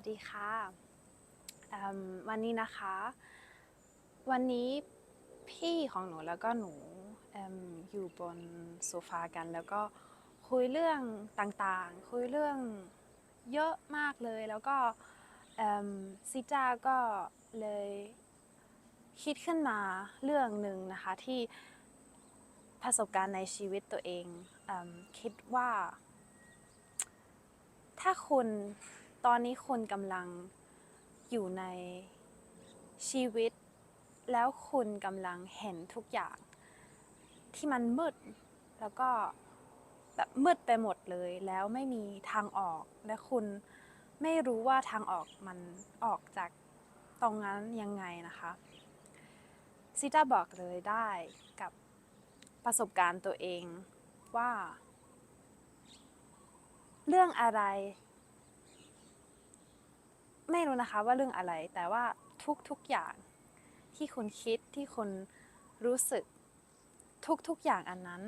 วัสดีค่ะวันนี้นะคะ วันนี้พี่ของหนูแล้วก็หนูอยู่บนโซฟากัน แล้วก็คุยเรื่องต่างๆ คุยเรื่องเยอะมากเลย แล้วก็ซิจ้าก็เลยคิดขึ้นมาเรื่องหนึ่งนะคะที่ประสบการณ์ในชีวิตตัวเองอคิดว่า ถ้าคุณ ตอนนี้คุณกำลังอยู่ในชีวิต แล้วคุณกำลังเห็นทุกอย่าง ที่มันมืด แล้วก็แบบมืดไปหมดเลย แล้วไม่มีทางออก และคุณไม่รู้ว่าทางออกมันออกจากตรงนั้นยังไงนะคะซิต้าบอกเลยได้กับประสบการณ์ตัวเองว่า เรื่องอะไร ไม่รู้นะคะว่าเรื่องอะไร แต่ว่าทุกๆอย่างที่คุณคิดที่คุณรู้สึกทุกๆอย่างอันนั้น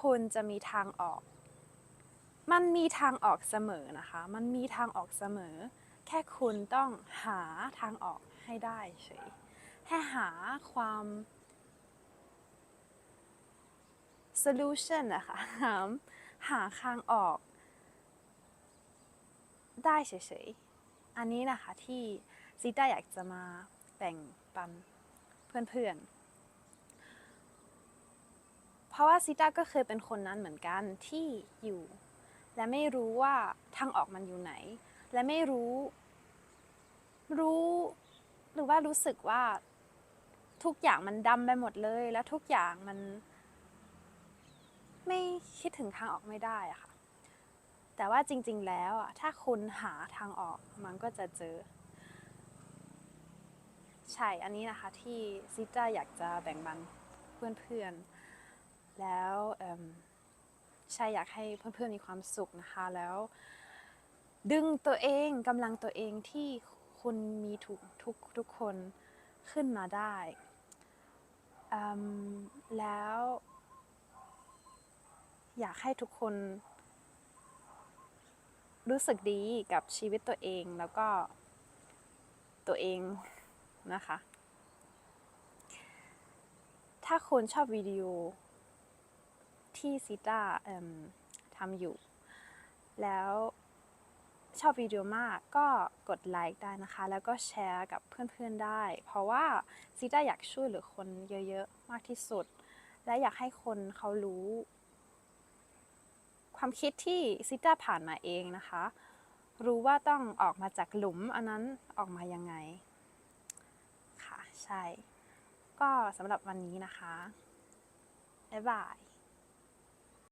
คุณจะมีทางออก มันมีทางออกเสมอนะคะ มันมีทางออกเสมอ แค่คุณต้องหาทางออกให้ได้เฉยแค่หาความ solution นะคะหาหาทางออก ได้เฉยๆ อันนี้นะคะที่ซิต้าอยากจะมาแบ่งปันเพื่อนๆ เพราะว่าซิต้าก็เคยเป็นคนนั้นเหมือนกันที่อยู่ และไม่รู้ว่าทางออกมันอยู่ไหน และไม่รู้ รู้หรือว่ารู้สึกว่าทุกอย่างมันดำไปหมดเลย และทุกอย่างมัน ไม่คิดถึงทางออกไม่ได้อะค่ะ แต่ว่าจริง ๆ แล้วอะถ้าคุณหาทางออกมันก็จะเจอ ใช่อันนี้นะคะที่ซิจ้าอยากจะแบ่งปันเพื่อนๆ แล้วใช่อยากให้เพื่อนๆมีความสุขนะคะแล้วดึงตัวเองกำลังตัวเองที่คุณมีทุกทุกทุกคนขึ้นมาได้แล้ว อยากให้ทุกคน รู้สึกดีกับชีวิตตัวเองแล้วก็ตัวเองนะคะ ถ้าคุณชอบวิดีโอที่ซิต้าทำอยู่ แล้วชอบวิดีโอมากก็กดไลค์ได้นะคะ แล้วก็แชร์กับเพื่อนๆได้ เพราะว่าซิต้าอยากช่วยเหลือคนเยอะๆ มากที่สุด และอยากให้คนเขารู้ ความคิดที่ซิต้าผ่านมาเองนะคะ รู้ว่าต้องออกมาจากหลุมอันนั้นออกมายังไง ค่ะ ใช่ ก็สำหรับวันนี้นะคะ บ๊ายบาย